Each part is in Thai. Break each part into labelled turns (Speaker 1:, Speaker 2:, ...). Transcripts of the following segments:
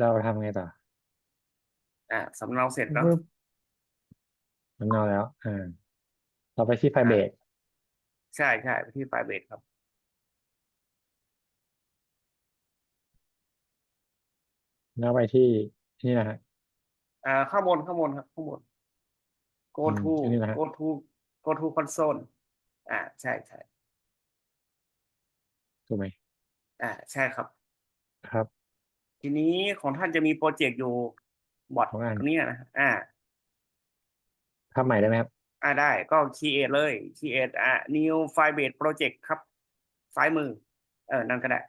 Speaker 1: เราทำไงต่อ
Speaker 2: อ่าสำเนาเสร็จเนาะ
Speaker 1: ปึ๊บมันเอาแล้วอ่าเราไปที่ไฟเบส
Speaker 2: ใช่ใช่ไปที่ไฟล์เบสครับ
Speaker 1: แล้วไปที่นี่นะฮะ
Speaker 2: อ่าข้างบนข้างบนครับข้างบน go
Speaker 1: อืม
Speaker 2: to
Speaker 1: อันนี้นะฮะ
Speaker 2: go to go to console อ่าใช่ใช่
Speaker 1: ถูกไหม
Speaker 2: อ่าใช่ครับ
Speaker 1: ครับ
Speaker 2: ทีนี้ของท่านจะมีโปรเจกต์อยู่บอท
Speaker 1: ของอ่าน
Speaker 2: ตรงนี้นะอ่า
Speaker 1: ทำใหม่ได้ไหมครับ
Speaker 2: อ่าได้ก็ create เลย create อ่า new firebase project ครับซ้ายมือ เออนั่นก็ได้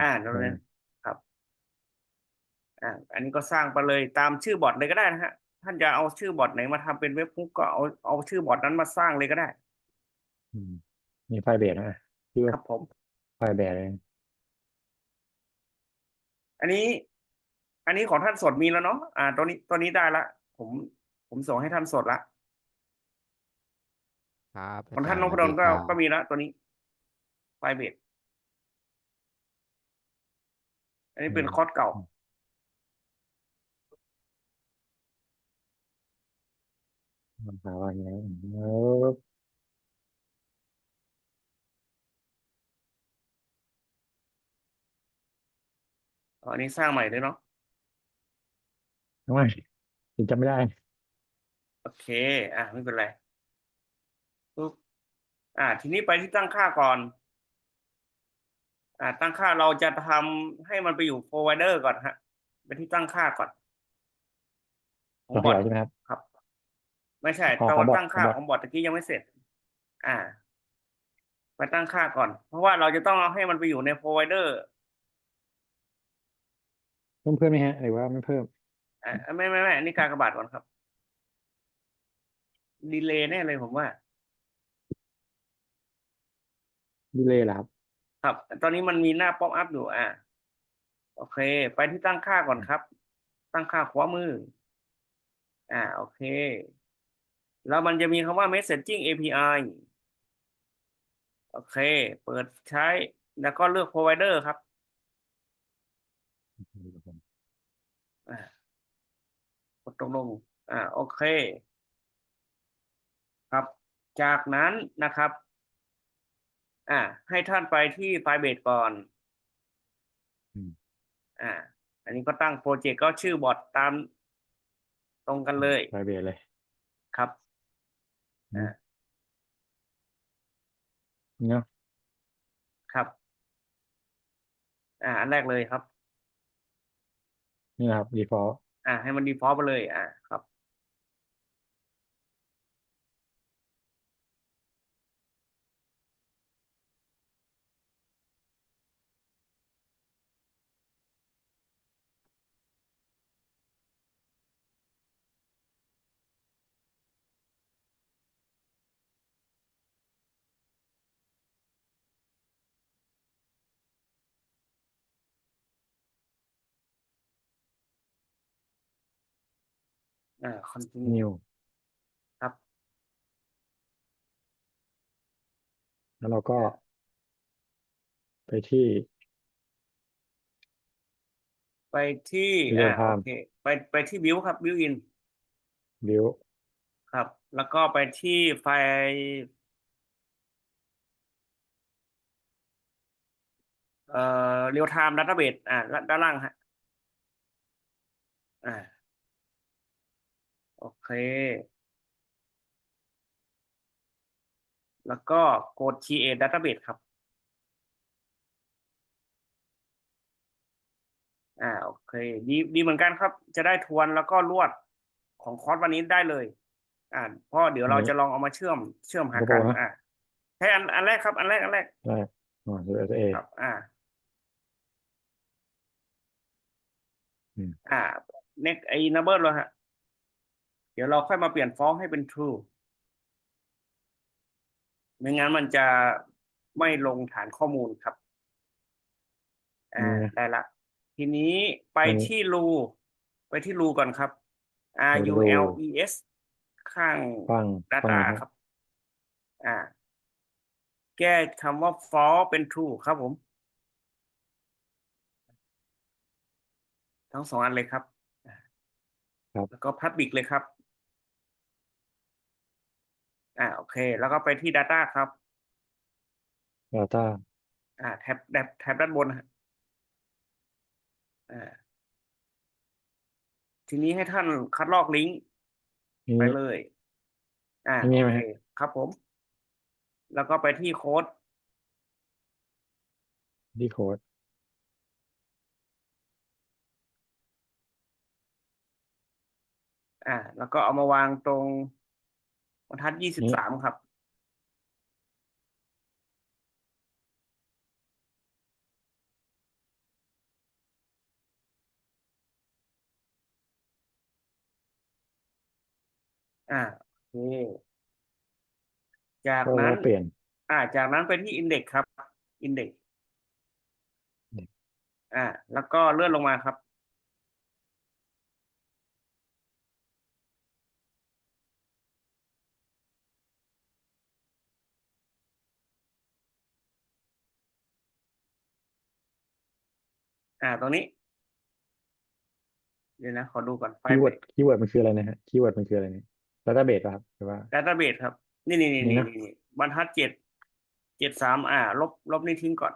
Speaker 2: อ่าตรงนั้นครับ อ่า อันนี้ก็สร้างไปเลยตามชื่อบอทเลยก็ได้นะฮะ ท่านจะเอาชื่อบอทไหนมาทำเป็นเว็บพุกก็เอาเอาชื่อบอทนั้นมาสร้างเลยก็ได้
Speaker 1: อืมมีไฟเบสนะชื่อ
Speaker 2: ครับผม
Speaker 1: ไฟเบสเลย
Speaker 2: อันนี้ อันนี้ของท่านสดมีแล้วเนาะอ่าตัวนี้ตัวนี้ได้ละ ผม ผมส่งให้ท่านสดละ
Speaker 3: ครับ
Speaker 2: ของท่านน
Speaker 3: อา
Speaker 2: พ
Speaker 3: จาร
Speaker 2: ด
Speaker 3: ย์
Speaker 2: ลก็
Speaker 3: สวัสดีครับ
Speaker 2: ก็มีแล้วตัวนี้ไฟเบสอันนี้เป็นคอร์สเก่า
Speaker 1: มันหาว่าอย่างไรเออ
Speaker 2: อันนี้สร้างใหม่เลยเนาะ
Speaker 1: ทำไมถึงจำไม่ได้
Speaker 2: โอเค อะไม่เป็นไรปุ๊บอ่าทีนี้ไปที่ตั้งค่าก่อน อ่าตั้งค่าเราจะทำให้มันไปอยู่ provider ก่อนฮะ ไปที่ตั้งค่าก่อนของ
Speaker 1: ต่อบ
Speaker 2: อท
Speaker 1: ใช่ไหมครับ
Speaker 2: ครับ ไม่ใช่
Speaker 1: ของ
Speaker 2: ต
Speaker 1: ข
Speaker 2: อ
Speaker 1: อนงบอท
Speaker 2: ตั้งค่า
Speaker 1: ของบอท
Speaker 2: ของบอทตะกี้ยังไม่เสร็จ อ่าไปตั้งค่าก่อน เพราะว่าเราจะต้องเอาให้มันไปอยู่ใน provider
Speaker 1: เพิ่มเพิ่มไหมฮะหรือว่าไม่เพิ่ม
Speaker 2: อ่าไม่ไม่ไม่อันนี้การกระบาดก่อนครับ ดีเลย์แน่เลยผมว่า
Speaker 1: ดีเลยเหรอครับ
Speaker 2: ครับ ตอนนี้มันมีหน้าป๊อปอัพอยู่อ่าโอเค ไปที่ตั้งค่าก่อนครับ ตั้งค่าขวามือ อ่า โอเค แล้วมันจะมีคำว่า messaging API โอเค เปิดใช้แล้วก็เลือก provider ครับ อ่ากดตรงลงอ่าโอเค ครับ จากนั้นนะครับอ่าให้ท่านไปที่ไฟเบสก่อน
Speaker 1: อืม
Speaker 2: อ่า อันนี้ก็ตั้งโปรเจกต์ก็ชื่อบอทตามตรงกันเลย
Speaker 1: ไฟเบสเลย
Speaker 2: ครับ
Speaker 1: อืม
Speaker 2: อ่า
Speaker 1: เนาะ
Speaker 2: ครับ อ่า อันแรกเลยครับ
Speaker 1: นี่นะครับ default
Speaker 2: อ่าให้มันดีฟอลต์ไปเลยอ่าครับ อ่า continue
Speaker 1: new
Speaker 2: ครับ
Speaker 1: แล้วเราก็ ไปที่
Speaker 2: ไปที่
Speaker 1: Real
Speaker 2: อ่าโอ
Speaker 1: time
Speaker 2: เค ไปไปที่ view ครับ view in
Speaker 1: view
Speaker 2: ครับ แล้วก็ไปที่ไฟล์เอ่อ real time database อ่าด้านล่างฮะอ่า โอเค แล้วก็กด create database ครับ อ่าโอเค ดีดีเหมือนกันครับ จะได้ทวนแล้วก็รวดของคอร์สวันนี้ได้เลย อ่าเพราะเดี๋ยวเรา
Speaker 1: อันนี้
Speaker 2: จะลองเอามาเชื่อมเชื่อมหา
Speaker 1: โปร
Speaker 2: กัน
Speaker 1: นะ
Speaker 2: อ่าใช้อันอันแรกครับ อันแรกอันแรก
Speaker 1: ได้อ๋อ USA
Speaker 2: ครับ อ่า
Speaker 1: อืม
Speaker 2: อ่า next ไอ้ number เลยฮะเดี๋ยวเราค่อยมาเปลี่ยนฟอ l ให้เป็น true ไม่งั้นมันจะไม่ลงฐานข้อมูลครับ อ่า
Speaker 1: อืม
Speaker 2: ได้ละ ทีนี้ไป
Speaker 1: อันนี้
Speaker 2: ที่รูไปที่รูก่อนครับ R
Speaker 1: ไป
Speaker 2: U
Speaker 1: รู
Speaker 2: L E S ข้าง
Speaker 1: ฟังฟัง
Speaker 2: data
Speaker 1: นะ
Speaker 2: ค
Speaker 1: ค
Speaker 2: รั
Speaker 1: รับ
Speaker 2: บอ่า แก้คำว่า false เป็น true ครับผม ทั้งสองอันเลยครับอ่า
Speaker 1: ครับ
Speaker 2: แล้วก็ Public เลยครับ อ่าโอเค แล้วก็ไปที่ Data ครับ
Speaker 1: data
Speaker 2: อ่าแท็บแท็บแท็บด้านบนนะฮะอ่าทีนี้ให้ท่านคัดลอกลิงก์
Speaker 1: นี่
Speaker 2: ไปเลย อ่า
Speaker 1: อันนี้ไหม
Speaker 2: โอ
Speaker 1: ฮะ
Speaker 2: เคครับผม แล้วก็ไปที่โค้ด
Speaker 1: ที่โค้ด
Speaker 2: อ่า แล้วก็เอามาวางตรง บรรทัดยี่สิบ
Speaker 1: นี่
Speaker 2: สามครับ อ่าโอเคจาก
Speaker 1: ก็
Speaker 2: นั้น
Speaker 1: เปลี่ยน
Speaker 2: อ่า จากนั้นไปที่ Index ครับ Index อ่า แล้วก็เลื่อนลงมาครับ อ่า ตรงนี้ เดี๋ยวนะ ขอดูก่อนไฟ
Speaker 1: คีย์เวิร์ด
Speaker 2: ล์
Speaker 1: คีย์เวิร์ดมันคืออะไรนะฮะคีย์เวิร์ดมันคืออะไรเนี่ย database ป่ะครับหรือว่า
Speaker 2: database ครับ นี่นี่นี่
Speaker 1: นี่
Speaker 2: นี่
Speaker 1: นะ
Speaker 2: นี่บรรทัดเจ็ดเจ็ดสามอ่า ลบ ลบนี่ทิ้งก่อน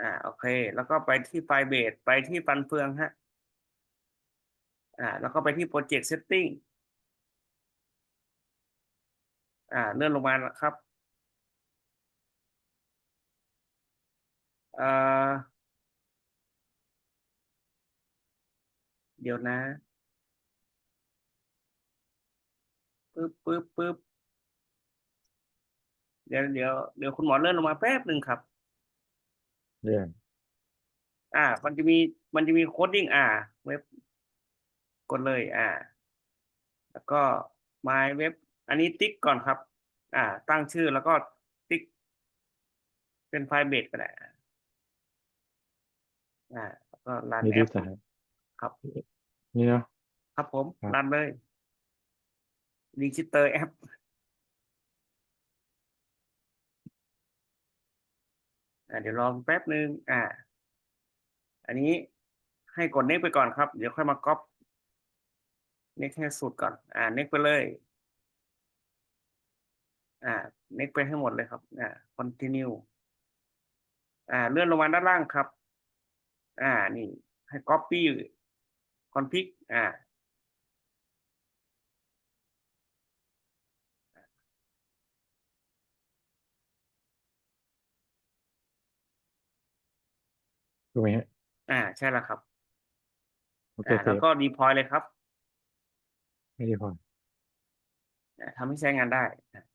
Speaker 2: อ่า โอเค แล้วก็ไปที่ไฟล์เบสไปที่ฟันเฟืองฮะ อ่า แล้วก็ไปที่โปรเจกต์เซตติ้งอ่า เลื่อนลงมานะครับ เอ่อเดี๋ยวนะปึ๊บปึ๊บปึ๊บเดี๋ยวเดี๋ยวเดี๋ยวคุณหมอเลื่อนลงมาแป๊บหนึ่งครับ
Speaker 1: เรื่อง
Speaker 2: อ่า มันจะมีมันจะมีโคดดิ้งอ่า เว็บกดเลยอ่า แล้วก็ my web อันนี้ติ๊กก่อนครับ อ่า ตั้งชื่อแล้วก็ติ๊ก เป็นไฟล์เบสก็ได้ อ่าแล้วก็รัน
Speaker 1: นี่
Speaker 2: แอ
Speaker 1: ที่
Speaker 2: ป
Speaker 1: สาม
Speaker 2: ครับ
Speaker 1: นี่เนาะ
Speaker 2: ครับผม
Speaker 1: ครับ
Speaker 2: รันเลยรีจิสเตอร์แอปอ่าเดี๋ยวรอแป๊บหนึ่งอ่า อันนี้ให้กดเน็กไปก่อนครับ เดี๋ยวค่อยมาก๊อปเน็กให้สุดก่อน อ่าเน็กไปเลย อ่าเน็กไปให้หมดเลยครับ อ่า continue อ่า เลื่อนลงมาด้านล่างครับ อ่านี่ให้ copy config อ่า
Speaker 1: ถูกไหมฮะ
Speaker 2: อ่า ใช่แล้วครับ
Speaker 1: โอเค
Speaker 2: อ่า
Speaker 1: เซ
Speaker 2: แล้ว
Speaker 1: ฟ
Speaker 2: ก็ deploy เลยครับ
Speaker 1: ไม่ได้พอ
Speaker 2: อ่าทำให้ใช้งานได้อะ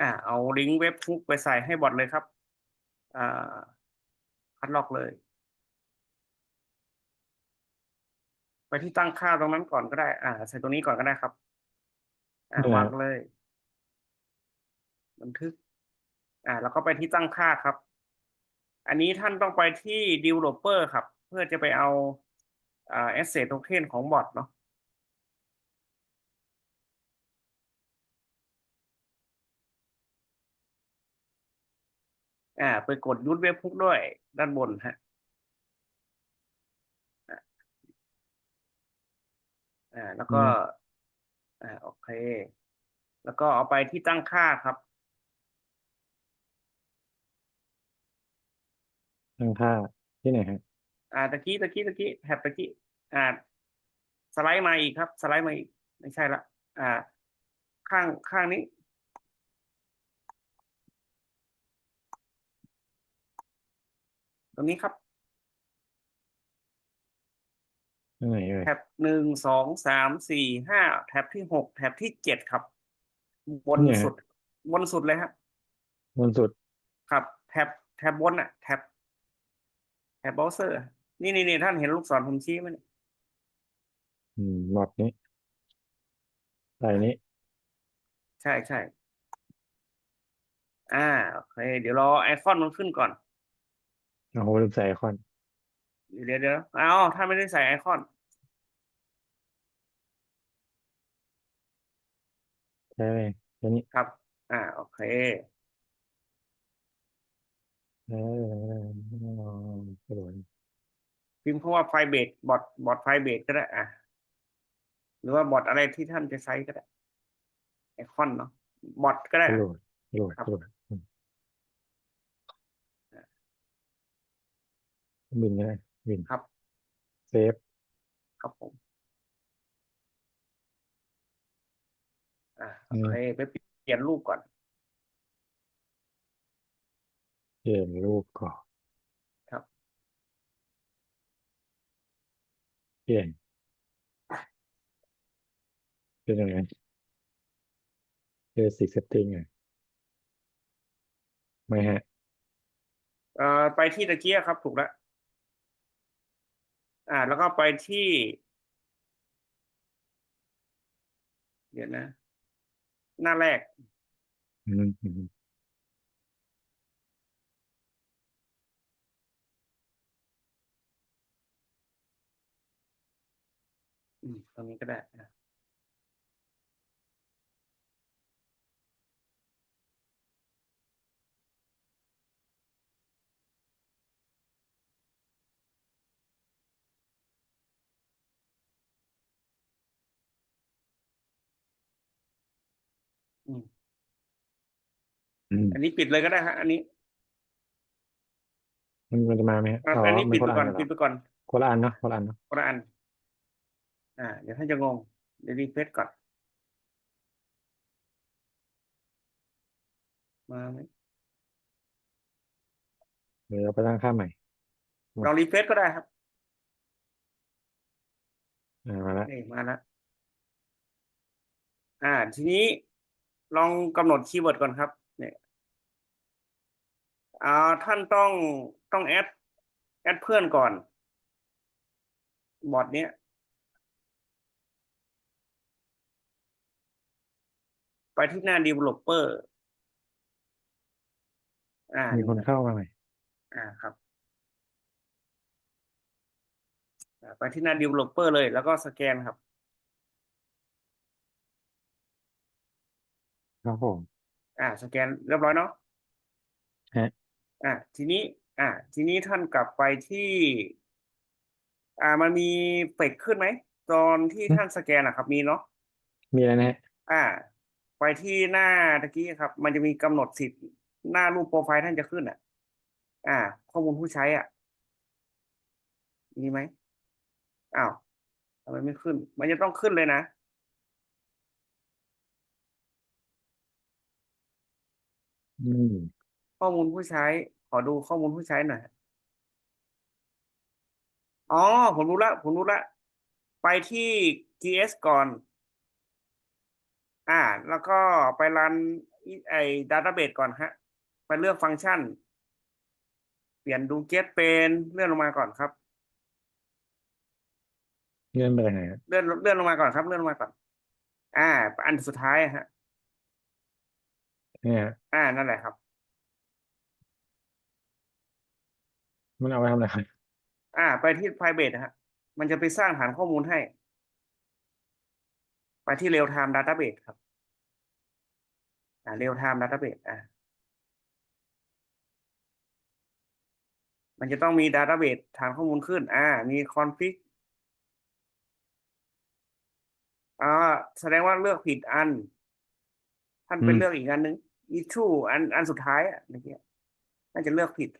Speaker 2: อ่าเอาลิงก์เว็บทุกไปใส่ให้บอทเลยครับอ่าคัดลอกเลย ไปที่ตั้งค่าตรงนั้นก่อนก็ได้ อ่า ใส่ตรงนี้ก่อนก็ได้ครับ อ่าวางเลย บันทึก อ่า แล้วก็ไปที่ตั้งค่าครับ อันนี้ท่านต้องไปที่ developer ครับ เพื่อจะไปเอาอ่า asset token ของบอทเนาะ อ่า ไปกดยูทเว็บพุกด้วย ด้านบนฮะอ่า แล้วก็ อ่า โอเค แล้วก็เอาไปที่ตั้งค่าครับ
Speaker 1: ตั้งค่าที่ไหนฮะ
Speaker 2: อ่าตะกี้ตะกี้ตะกี้แท็บตะกี้อ่า สไลด์มาอีกครับ สไลด์มาอีก ไม่ใช่ละ อ่า ข้างข้างนี้ รงนี้ครับ
Speaker 1: ที่ไหนเอ่ย
Speaker 2: แท็บหนึ่งสองสามสี่ห้าแท็บที่หกแท็บที่เจ็ดครับ บน
Speaker 1: เนี่ยฮะ
Speaker 2: สุด บนสุดเลยฮะ
Speaker 1: บนสุด
Speaker 2: ครับ แท็บแท็บบนอะ แท็บแท็บเบราว์เซอร์ นี่นี่นี่ท่านเห็นลูกศรผมชี้ไหมเนี่ย
Speaker 1: อืมหมดนี้ใส่นี้
Speaker 2: ใช่ใช่อ่าโอเค เดี๋ยวรอไอคอนมันขึ้นก่อน
Speaker 1: โอ้โหลืมใส่ไอคอน
Speaker 2: เดี๋ยวเดี๋ยวเอาถ้าไม่ได้ใส่ไอคอน
Speaker 1: ใช่ไหมแค่นี้
Speaker 2: ครับ อ่า โอเค
Speaker 1: เออสวย
Speaker 2: พิมพ์คำว่าไฟเบสบอทบอทไฟเบสก็ได้ อะ หรือว่าบอทอะไรที่ท่านจะใช้ก็ได้ ไอคอนเนาะบอทก็ได้
Speaker 1: สวยสวย
Speaker 2: ครับ
Speaker 1: สวยอืมบินก็ได้ บิน
Speaker 2: ครับ
Speaker 1: เซฟ
Speaker 2: ครับผม อ่าโอเคไปเปลี่ยนรูปก่อน
Speaker 1: เปลี่ยนรูปก่อน
Speaker 2: ครับ
Speaker 1: เปลี่ยนเป็นยังไงเจอสีเซตติ้งไงไม่ฮะ
Speaker 2: เอ่อไปที่ตะเกียครับถูกแล้ว อ่า แล้วก็ไปที่ เดี๋ยวนะ หน้าแรก
Speaker 1: อืมอืม
Speaker 2: อืมตรงนี้ก็ได้อะ อืม
Speaker 1: อืม
Speaker 2: อันนี้ปิดเลยก็ได้ฮะ อันนี้
Speaker 1: มันมันจะมาไหมฮะ
Speaker 2: อะ
Speaker 1: อ๋อ
Speaker 2: อันนี้
Speaker 1: มั
Speaker 2: ปิด
Speaker 1: ค
Speaker 2: ไป
Speaker 1: ละ
Speaker 2: ก่อน
Speaker 1: เหร
Speaker 2: ปิดไปก่อน
Speaker 1: คนละอันเนาะคนละอันเนาะ
Speaker 2: คนละอัน อ่า เดี๋ยวท่านจะงง เดี๋ยวรีเฟรชก่อน มาไหม
Speaker 1: เดี๋ยวเราไปตั้งค่าใหม่
Speaker 2: ลองรีเฟรชก็ได้ครับ
Speaker 1: อ่ามาแล้ว
Speaker 2: นี่มาแล้วอ่า ทีนี้ ลองกำหนดคีย์เวิร์ดก่อนครับ เนี่ยอ่าท่านต้องต้องแอดแอดเพื่อนก่อน บอทเนี้ยไปที่หน้า developer อ่า
Speaker 1: มีคนเข้ามาใหม่
Speaker 2: อ่าครับอ่าไปที่หน้า developer เลยแล้วก็สแกนครับ
Speaker 1: ครับผม
Speaker 2: อ่าสแกนเรียบร้อยเนาะ
Speaker 1: ฮะ
Speaker 2: อ่าทีนี้ อ่า ทีนี้ท่านกลับไปที่ อ่ามันมีเฟกขึ้นไหม ตอนที่ท่านสแกนอะครับ มีเนาะ
Speaker 1: มีอะไรนะฮะ
Speaker 2: อ่า ไปที่หน้าตะกี้ครับ มันจะมีกำหนดสิทธิ์หน้ารูปโปรไฟล์ท่านจะขึ้นอะ อ่า ข้อมูลผู้ใช้อะ มีไหมอ้าวทำไมไม่ขึ้น มันจะต้องขึ้นเลยนะ
Speaker 1: อืม
Speaker 2: ข้อมูลผู้ใช้ ขอดูข้อมูลผู้ใช้หน่อยอ๋อ ผมรู้ละ ผมรู้ละ ไปที่ GS ก่อน อ่า แล้วก็ไปรันไอ้ database ก่อนฮะ ไปเลือกฟังก์ชัน เปลี่ยนดู get เป็นเลื่อนลงมาก่อนครับ
Speaker 1: เงื่อนไปไหนฮะ
Speaker 2: เลื่อนเลื่อนลงมาก่อนครับ เลื่อนลงมาก่อน อ่า อันสุดท้ายอะฮะ
Speaker 1: เนี่ย
Speaker 2: อ่านั่นแหละครับ
Speaker 1: มันเอาไปทำอะไรครับ
Speaker 2: อ่า ไปที่ private นะฮะ มันจะไปสร้างฐานข้อมูลให้ ไปที่ real time database ครับ อ่า real time database อ่ามันจะต้องมี database ฐานข้อมูลขึ้น อ่า มี config อ่า แสดงว่าเลือกผิดอัน ท่านไป
Speaker 1: อืม
Speaker 2: เลือกอีกอันหนึ่ง issue อันอันสุดท้ายอะเมื่อกี้น่าจะเลือกผิด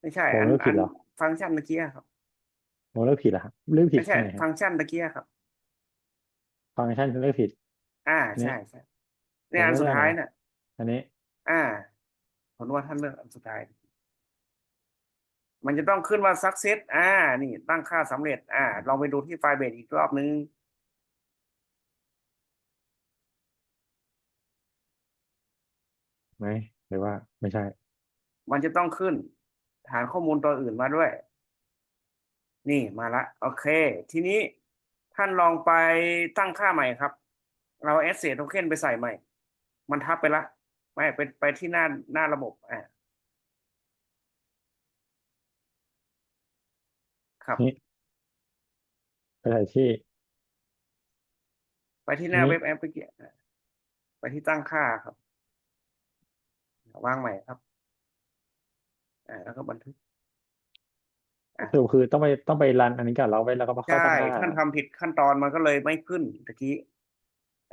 Speaker 2: ไม่ใช่
Speaker 1: ผม
Speaker 2: อัน
Speaker 1: เลือกผิ
Speaker 2: อั
Speaker 1: ด
Speaker 2: น
Speaker 1: เหรอ
Speaker 2: ฟังก์ชันเมื่อกี้ครับ
Speaker 1: ผมเลือกผิดเหรอครับเลือกผิด
Speaker 2: ไม่ใช่
Speaker 1: ที่ไหนฮะ
Speaker 2: ฟังก์ชันตะเกียครับ
Speaker 1: ฟังก์ชันเลือกผิด
Speaker 2: อ่า
Speaker 1: เนี่ย
Speaker 2: ใช่ใช่เนี่ย
Speaker 1: ผม
Speaker 2: อัน
Speaker 1: เลือก
Speaker 2: สุด
Speaker 1: ได้
Speaker 2: ท้าย
Speaker 1: ไหน
Speaker 2: น่ะ
Speaker 1: อันนี้
Speaker 2: อ่าผมว่าท่านเลือกอันสุดท้าย มันจะต้องขึ้นว่า success อ่า นี่ตั้งค่าสำเร็จ อ่า ลองไปดูที่ไฟล์เบสอีกรอบนึง
Speaker 1: ไหมหรือว่าไม่ใช่
Speaker 2: มันจะต้องขึ้น ฐานข้อมูลตัวอื่นมาด้วย นี่มาละ โอเค ทีนี้ท่านลองไปตั้งค่าใหม่ครับ เราแอสเซทโทเค็นไปใส่ใหม่ มันทับไปละไม่ไปไปที่หน้าหน้าระบบอ่าครับ
Speaker 1: นี่ไปใส่ที่
Speaker 2: ไปที่หน้า
Speaker 1: นี่
Speaker 2: เว็บแอปเมื่อกี้อะไปที่ตั้งค่าครับ วางใหม่ครับ อ่า แล้วก็บันทึก
Speaker 1: สรุปคือต้องไปต้องไปรันอันนี้ก่อนเราไว้แล้วก็มาเข้า
Speaker 2: ใช่
Speaker 1: ตั้งค่า
Speaker 2: ท่านทำผิดขั้นตอนมันก็เลยไม่ขึ้นตะกี้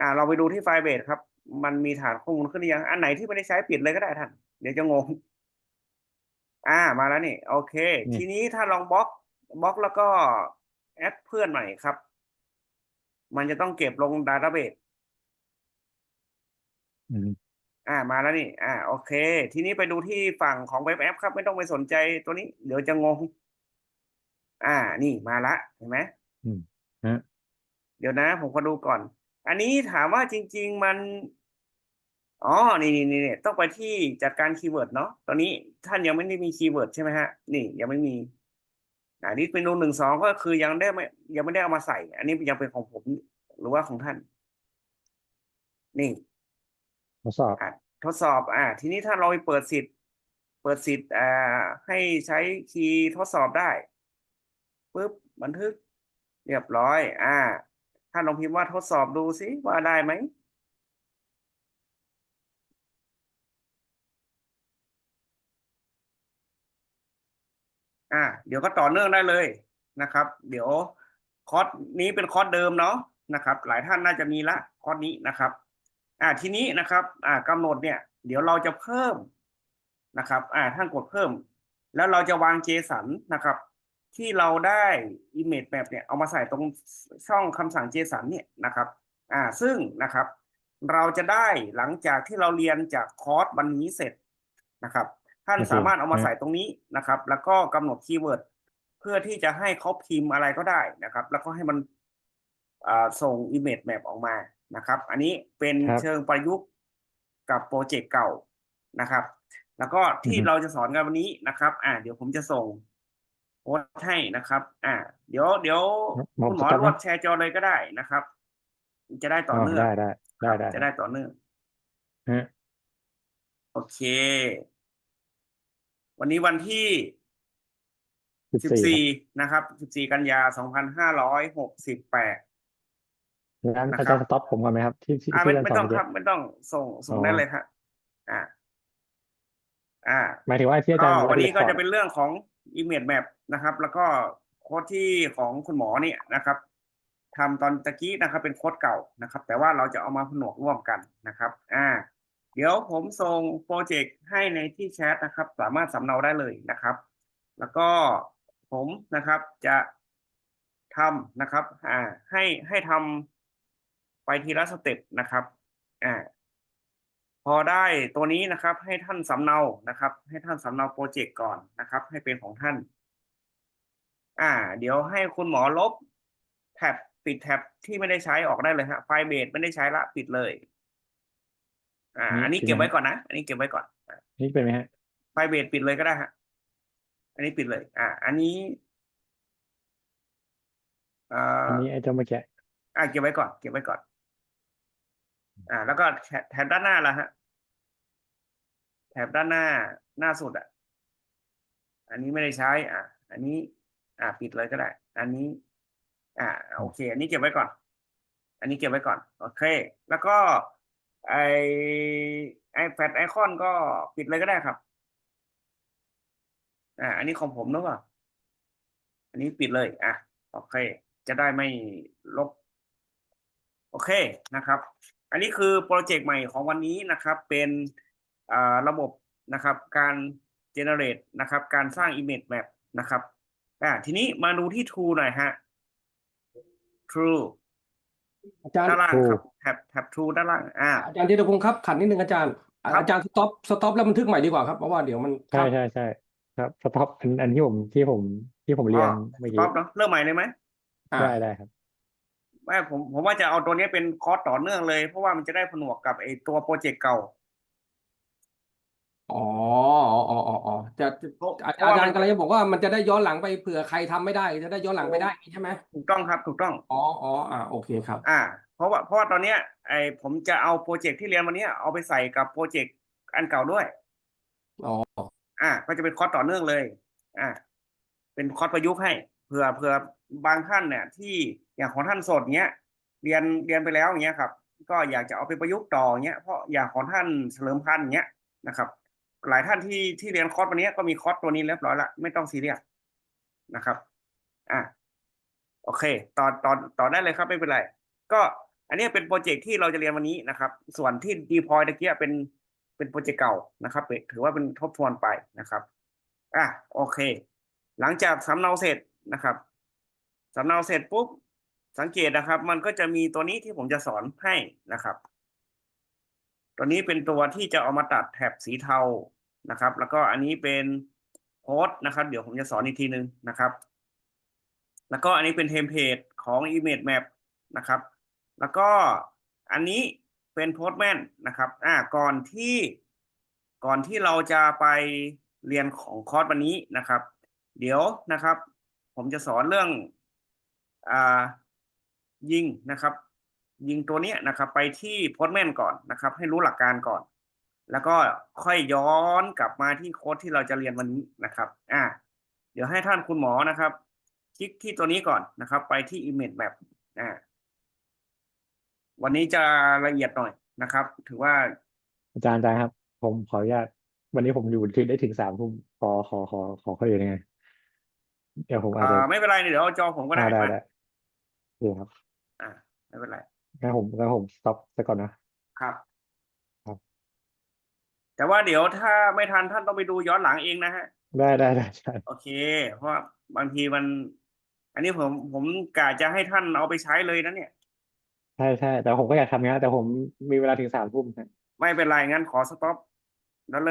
Speaker 2: อ่า เราไปดูที่ไฟล์เบสครับ มันมีฐานข้อมูลขึ้นหรือยัง อันไหนที่ไม่ได้ใช้ปิดเลยก็ได้ท่าน เดี๋ยวจะงง อ่า มาแล้วนี่ โอเค ทีนี้ถ้าลองบล็อกบล็อกแล้วก็แอดเพื่อนใหม่ครับ มันจะต้องเก็บลงดาต้าเบส
Speaker 1: อืม
Speaker 2: อ่ามาแล้วนี่ อ่าโอเค ทีนี้ไปดูที่ฝั่งของเว็บแอปครับ ไม่ต้องไปสนใจตัวนี้ เดี๋ยวจะงง อ่า นี่มาละเห็นไหม
Speaker 1: อืมฮะ
Speaker 2: เดี๋ยวนะ ผมขอดูก่อน อันนี้ถามว่าจริง ๆ มันอ๋อ นี่นี่นี่ต้องไปที่จัดการคีย์เวิร์ดเนาะ ตอนนี้ท่านยังไม่ได้มีคีย์เวิร์ดใช่ไหมฮะ นี่ยังไม่มีอ่านี่เมนูหนึ่งสองก็คือยังได้ไม่ยังไม่ได้เอามาใส่ อันนี้ยังเป็นของผมหรือว่าของท่าน นี่
Speaker 1: ทดสอบ
Speaker 2: อะทดสอบ อ่า ทีนี้ถ้าเราไปเปิดสิทธิ์ เปิดสิทธิ์อ่าให้ใช้คีย์ทดสอบได้ปุ๊บบันทึก เรียบร้อย อ่าท่านลองพิมพ์ว่าทดสอบดูสิว่าได้ไหมอ่า เดี๋ยวก็ต่อเนื่องได้เลยนะครับ เดี๋ยวคอร์สนี้เป็นคอร์สเดิมเนาะนะครับ หลายท่านน่าจะมีละคอร์สนี้นะครับ อ่าทีนี้นะครับอ่ากำหนดเนี่ย เดี๋ยวเราจะเพิ่มนะครับอ่าท่านกดเพิ่ม แล้วเราจะวาง JSON นะครับ ที่เราได้ image map เนี่ยเอามาใส่ตรงช่องคำสั่ง JSON เนี่ยนะครับอ่าซึ่งนะครับ เราจะได้หลังจากที่เราเรียนจากคอร์สวันนี้เสร็จนะครับ ท่านสามารถเอามาใส่ตรงนี้นะครับ แล้วก็กำหนดคีย์เวิร์ดเพื่อที่จะให้เขาพิมพ์อะไรก็ได้นะครับ แล้วก็ให้มันอ่าส่ง image map ออกมา นะครับ อันนี้เป็น
Speaker 1: ครับ
Speaker 2: เชิงประยุกต์กับโปรเจกต์เก่านะครับ แล้วก็ที่
Speaker 1: อือฮึ
Speaker 2: เราจะสอนกันวันนี้นะครับ อ่า เดี๋ยวผมจะส่งโพสต์ให้นะครับ อ่า เดี๋ยวเดี๋ยว
Speaker 1: มอง
Speaker 2: คุณหมอ
Speaker 1: สต็อป
Speaker 2: รวด
Speaker 1: นะ
Speaker 2: แชร์จอเลยก็ได้นะครับ จะได้ต่อ
Speaker 1: อ๋อ
Speaker 2: เนื่อง
Speaker 1: ได้ได้ได้
Speaker 2: ครับ
Speaker 1: ได้
Speaker 2: จะได้ต่อเนื่อง
Speaker 1: ฮะ
Speaker 2: โอเค วันนี้วันที่
Speaker 1: สิบ
Speaker 2: สิบ
Speaker 1: สี่
Speaker 2: สี่นะครับสิบสี่กันยาสองพันห้าร้อยหกสิบแปด
Speaker 1: งั้น
Speaker 2: นะครับ
Speaker 1: อาจารย์สต็อปผมก่อนไหมครับ ที่ที่
Speaker 2: อ่า
Speaker 1: ที่
Speaker 2: ไม่
Speaker 1: อาจารย์
Speaker 2: ไม่
Speaker 1: สอ
Speaker 2: ต้อนง
Speaker 1: เมื่อ
Speaker 2: ค
Speaker 1: กี้
Speaker 2: รับ ไม่ต้องส่งส่ง
Speaker 1: อ๋อ
Speaker 2: ได้เลยครับอ่า อ่า
Speaker 1: หมายถึงว่าที่อาจา
Speaker 2: ก็
Speaker 1: รย์
Speaker 2: วันนี้ก็
Speaker 1: รีพอร์ต
Speaker 2: จะเป็นเรื่องของ image map นะครับ แล้วก็โค้ดที่ของคุณหมอเนี่ยนะครับทำตอนตะกี้นะครับ เป็นโค้ดเก่านะครับ แต่ว่าเราจะเอามาผนวกร่วมกันนะครับ อ่า เดี๋ยวผมส่งโปรเจกต์ให้ในที่แชทนะครับ สามารถสำเนาได้เลยนะครับ แล้วก็ผมนะครับจะทำนะครับ อ่า ให้ให้ทำ ไปทีละสเต็ปนะครับอ่าพอได้ตัวนี้นะครับ ให้ท่านสำเนานะครับ ให้ท่านสำเนาโปรเจกต์ก่อนนะครับ ให้เป็นของท่าน อ่า เดี๋ยวให้คุณหมอลบแท็บปิดแท็บที่ไม่ได้ใช้ออกได้เลยฮะไฟล์เบสไม่ได้ใช้ละปิดเลย อ่า
Speaker 1: นี่
Speaker 2: อันนี้
Speaker 1: ปิด
Speaker 2: เก็บ
Speaker 1: ไหม
Speaker 2: ไว้ก่อนนะอันนี้เก็บไว้ก่อนอะ
Speaker 1: นี่เป็นไหมฮะ
Speaker 2: ไฟล์เบสปิดเลยก็ได้ฮะอันนี้ปิดเลย อ่า อันนี้อ่า
Speaker 1: อันนี้ไอ้เจ้าเมื่อกี้
Speaker 2: อ่าเก็บไว้ก่อน เก็บไว้ก่อน อ่า แล้วก็แถบด้านหน้าละฮะ แถบด้านหน้าหน้าสุดอะ อันนี้ไม่ได้ใช้ อะ อันนี้ อ่าปิดเลยก็ได้ อันนี้ อ่าโอเค อันนี้เก็บไว้ก่อน อันนี้เก็บไว้ก่อน โอเค แล้วก็ไอไอแฟลชไอคอนก็ปิดเลยก็ได้ครับ อ่า อันนี้ของผมหรือเปล่าอันนี้ปิดเลย อะ โอเค จะได้ไม่ลบ โอเคนะครับ อันนี้คือโปรเจกต์ใหม่ของวันนี้นะครับ เป็นอ่าระบบนะครับ การ generate นะครับ การสร้าง image map นะครับอ่าทีนี้มาดูที่ True หน่อยฮะ True
Speaker 3: อาจารย์
Speaker 2: ด้านล่าง
Speaker 1: True
Speaker 2: ครับแท็บแท็บ True ด้านล่างอ่า
Speaker 3: อาจารย์ธีรพงศ์ครับขันนิดนึงอาจารย์อะ
Speaker 2: ครับ
Speaker 3: อาจารย์สต็อปสต็อปแล้วบันทึกใหม่ดีกว่าครับเพราะว่าเดี๋ยวมัน
Speaker 1: ใช่ใช่ใช่ครับสต็อปอันอันที่ผมที่ผมที่ผมเรียนเมื่อ
Speaker 2: ส
Speaker 1: กี้
Speaker 2: ต็อปเนาะเริ่มใหม่เลยไหม
Speaker 3: อ่า
Speaker 1: ได้ได้ครับ
Speaker 2: ไม่ผมผมว่าจะเอาตัวนี้เป็นคอร์สต่อเนื่องเลย เพราะว่ามันจะได้ผนวกกับไอตัวโปรเจกต์เก่า
Speaker 3: อ๋ออ๋ออ๋ออ๋ออ๋อจะจะ
Speaker 2: เพราะ
Speaker 3: อา
Speaker 2: เพราะว่า
Speaker 3: อาจาร
Speaker 2: มัน
Speaker 3: ย์กำลังจะบอกว่ามันจะได้ย้อนหลังไปเผื่อใครทำไม่ได้ จะได้ย้อนหลังไปได้ใช่ไหม
Speaker 2: ถูกต้องครับ ถูกต้อง
Speaker 3: อ๋ออ๋ออ่าโอเคครับ
Speaker 2: อ่า เพราะว่าเพราะว่าตอนเนี้ยไอผมจะเอาโปรเจกต์ที่เรียนวันเนี้ยเอาไปใส่กับโปรเจกต์อันเก่าด้วย
Speaker 3: อ๋อ
Speaker 2: อ่า ก็จะเป็นคอร์สต่อเนื่องเลย อ่า เป็นคอร์สประยุกต์ให้เผื่อเผื่อบางท่านเนี่ยที่ อย่างของท่านสดเนี้ยเรียนเรียนไปแล้วอย่างเงี้ยครับ ก็อยากจะเอาไปประยุกต์ต่อเงี้ยเพราะอย่างของท่านเฉลิมพันธ์เงี้ยนะครับ หลายท่านที่ที่เรียนคอร์สวันนี้ก็มีคอร์สตัวนี้เรียบร้อยละไม่ต้องซีเรียสนะครับอ่าโอเคต่อต่อต่อได้เลยครับไม่เป็นไร ก็อันนี้เป็นโปรเจกต์ที่เราจะเรียนวันนี้นะครับ ส่วนที่ดีพอยตะเกียเป็นเป็นโปรเจกต์เก่านะครับถือว่าเป็นทบทวนไปนะครับอะโอเค หลังจากสำเนาเสร็จนะครับสำเนาเสร็จปุ๊บ สังเกตนะครับ มันก็จะมีตัวนี้ที่ผมจะสอนให้นะครับ ตัวนี้เป็นตัวที่จะเอามาตัดแถบสีเทานะครับ แล้วก็อันนี้เป็นโค้ดนะครับ เดี๋ยวผมจะสอนอีกทีนึงนะครับ แล้วก็อันนี้เป็นเทมเพลตของ Image Map นะครับ แล้วก็อันนี้เป็น Postman นะครับอ่าก่อนที่ก่อนที่เราจะไปเรียนของคอร์สวันนี้นะครับ เดี๋ยวนะครับ ผมจะสอนเรื่องอ่า ยิงนะครับ ยิงตัวเนี้ยนะครับ ไปที่ Postman ก่อนนะครับ ให้รู้หลักการก่อน แล้วก็ค่อยย้อนกลับมาที่โค้ดที่เราจะเรียนวันนี้นะครับ อ่า เดี๋ยวให้ท่านคุณหมอนะครับ คลิกที่ตัวนี้ก่อนนะครับ ไปที่ Image Map อ่าวันนี้จะละเอียดหน่อยนะครับ ถือว่า
Speaker 1: อาจารย์อาจารย์ครับ ผมขออนุญาตวันนี้ผมอยู่ถึงได้ถึงสามทุ่มขอขอขอขอเขาอยู่ยังไงเดี๋ยวผมอาจจะ
Speaker 2: อ่าไม่เป็นไรเดี๋ยวเอาจอผมก็ได้
Speaker 1: อ่าได้
Speaker 2: มา
Speaker 1: ได้โอเคครับ
Speaker 2: อ่าไม่เป็นไร
Speaker 1: งั้นผมงั้นผมสต็อปไปก่อนนะ
Speaker 2: ครับ
Speaker 1: ครับ
Speaker 2: แต่ว่าเดี๋ยวถ้าไม่ทันท่านต้องไปดูย้อนหลังเองนะฮะ
Speaker 1: ได้ได้ได้ใช่
Speaker 2: โอเค เพราะว่าบางทีมัน อันนี้ผมผมกะจะให้ท่านเอาไปใช้เลยนะเนี่ย
Speaker 1: ใช่ใช่แต่ผมก็อยากทำงานแต่ผมมีเวลาถึงสามทุ่มนะ
Speaker 2: ไม่เป็นไรงั้นขอสต็อป